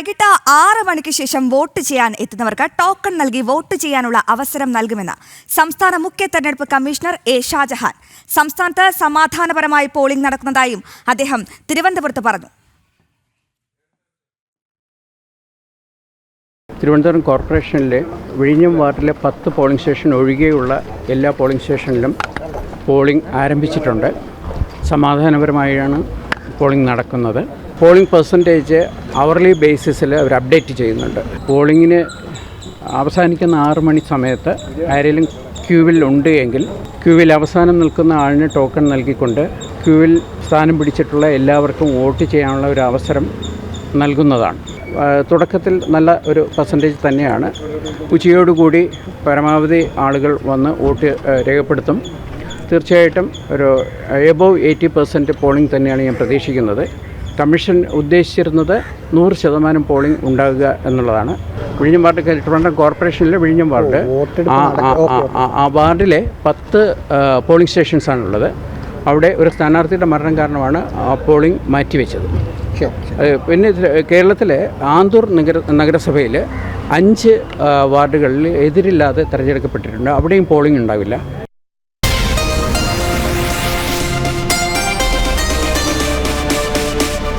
വൈകിട്ട് ആറ് മണിക്ക് ശേഷം വോട്ട് ചെയ്യാൻ എത്തുന്നവർക്ക് ടോക്കൺ നൽകി വോട്ട് ചെയ്യാനുള്ള അവസരം നൽകുമെന്ന് സംസ്ഥാന മുഖ്യ തെരഞ്ഞെടുപ്പ് കമ്മീഷണർ എ ഷാജഹാൻ. സംസ്ഥാനത്ത് സമാധാനപരമായി പോളിംഗ് നടക്കുന്നതായും അദ്ദേഹം തിരുവനന്തപുരത്ത് പറഞ്ഞു. തിരുവനന്തപുരം കോർപ്പറേഷനിലെ വിഴിഞ്ഞം വാർഡിലെ പത്ത് പോളിംഗ് സ്റ്റേഷൻ ഒഴികെയുള്ള എല്ലാ പോളിംഗ് സ്റ്റേഷനിലും പോളിംഗ് ആരംഭിച്ചിട്ടുണ്ട്. സമാധാനപരമായാണ് പോളിംഗ് നടക്കുന്നത്. പോളിംഗ് പെർസെന്റേജ് അവർലി ബേസിസിൽ അവർ അപ്ഡേറ്റ് ചെയ്യുന്നുണ്ട്. പോളിങ്ങിന് അവസാനിക്കുന്ന ആറ് മണി സമയത്ത് ആരെങ്കിലും ക്യൂവിൽ ഉണ്ട് എങ്കിൽ ക്യൂവിൽ അവസാനം നിൽക്കുന്ന ആളിന് ടോക്കൺ നൽകിക്കൊണ്ട് ക്യൂവിൽ സ്ഥാനം പിടിച്ചിട്ടുള്ള എല്ലാവർക്കും വോട്ട് ചെയ്യാനുള്ള ഒരു അവസരം നൽകുന്നതാണ്. തുടക്കത്തിൽ നല്ല ഒരു പെർസെന്റേജ് തന്നെയാണ്. ഉച്ചയോടുകൂടി പരമാവധി ആളുകൾ വന്ന് വോട്ട് രേഖപ്പെടുത്തും. തീർച്ചയായിട്ടും ഒരു എബോവ് എയ്റ്റി പെർസെന്റ് പോളിംഗ് തന്നെയാണ് ഞാൻ പ്രതീക്ഷിക്കുന്നത്. കമ്മീഷൻ ഉദ്ദേശിച്ചിരുന്നത് നൂറ് ശതമാനം പോളിംഗ് ഉണ്ടാകുക എന്നുള്ളതാണ്. വിഴിഞ്ഞം വാർഡ് ട്രിവാൻഡ്രം കോർപ്പറേഷനിലെ വിഴിഞ്ഞം വാർഡ്. ആ വാർഡിലെ പത്ത് പോളിംഗ് സ്റ്റേഷൻസാണുള്ളത് അവിടെ ഒരു സ്ഥാനാർത്ഥിയുടെ മരണം കാരണമാണ് ആ പോളിംഗ് മാറ്റിവെച്ചത്. പിന്നെ കേരളത്തിലെ ആന്തൂർ നഗര നഗരസഭയിൽ അഞ്ച് വാർഡുകളിൽ എതിരില്ലാതെ തിരഞ്ഞെടുക്കപ്പെട്ടിട്ടുണ്ട്. അവിടെയും പോളിംഗ് ഉണ്ടാവില്ല.